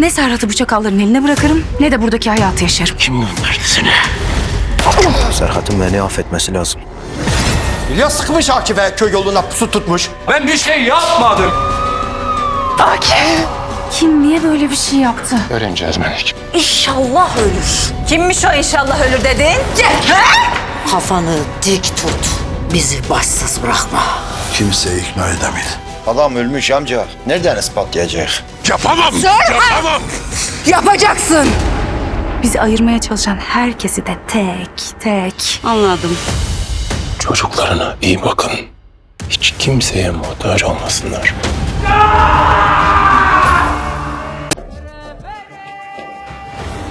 Ne Serhat'ı bu çakalların eline bırakırım ne de buradaki hayatı yaşarım. Kim gönderdi seni? Serhat'ın beni affetmesi lazım. Ya sıkmış Akif'e köy yoluna pusu tutmuş. Ben bir şey yapmadım. Kim niye böyle bir şey yaptı? Öğreneceğiz Melek. İnşallah ölür. Kimmiş o inşallah ölür dedin? Kafanı dik tut. Bizi başsız bırakma. Kimseyi ikna edemeyiz. Adam ölmüş amca. Nereden ispatlayacak? Yapamam! Yapamam! Yapacaksın. Bizi ayırmaya çalışan herkesi de tek tek. Anladım. Çocuklarına iyi bakın. Hiç kimseye muhtaç olmasınlar.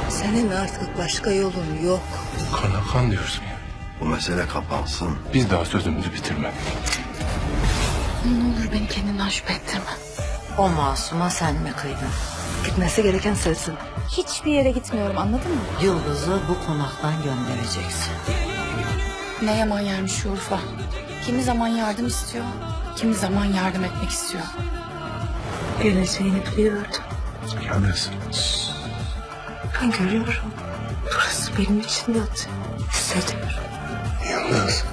Senin artık başka yolun yok. Kana kan diyorsun ya. Bu mesele kapansın. Biz daha sözümüzü bitirmedik. Ne olur beni kendinden şüphe ettirme. O masuma sen mi kıydın? Gitmesi gereken sensin. Hiçbir yere gitmiyorum anladın mı? Yıldız'ı bu konaktan göndereceksin. Ne yaman yermiş Urfa. Kimi zaman yardım istiyor, kimi zaman yardım etmek istiyor. Geleceğini biliyordum. Yalnız Ben görüyorum. Burası benim için yatıyor. Hissediyorum. Yalnız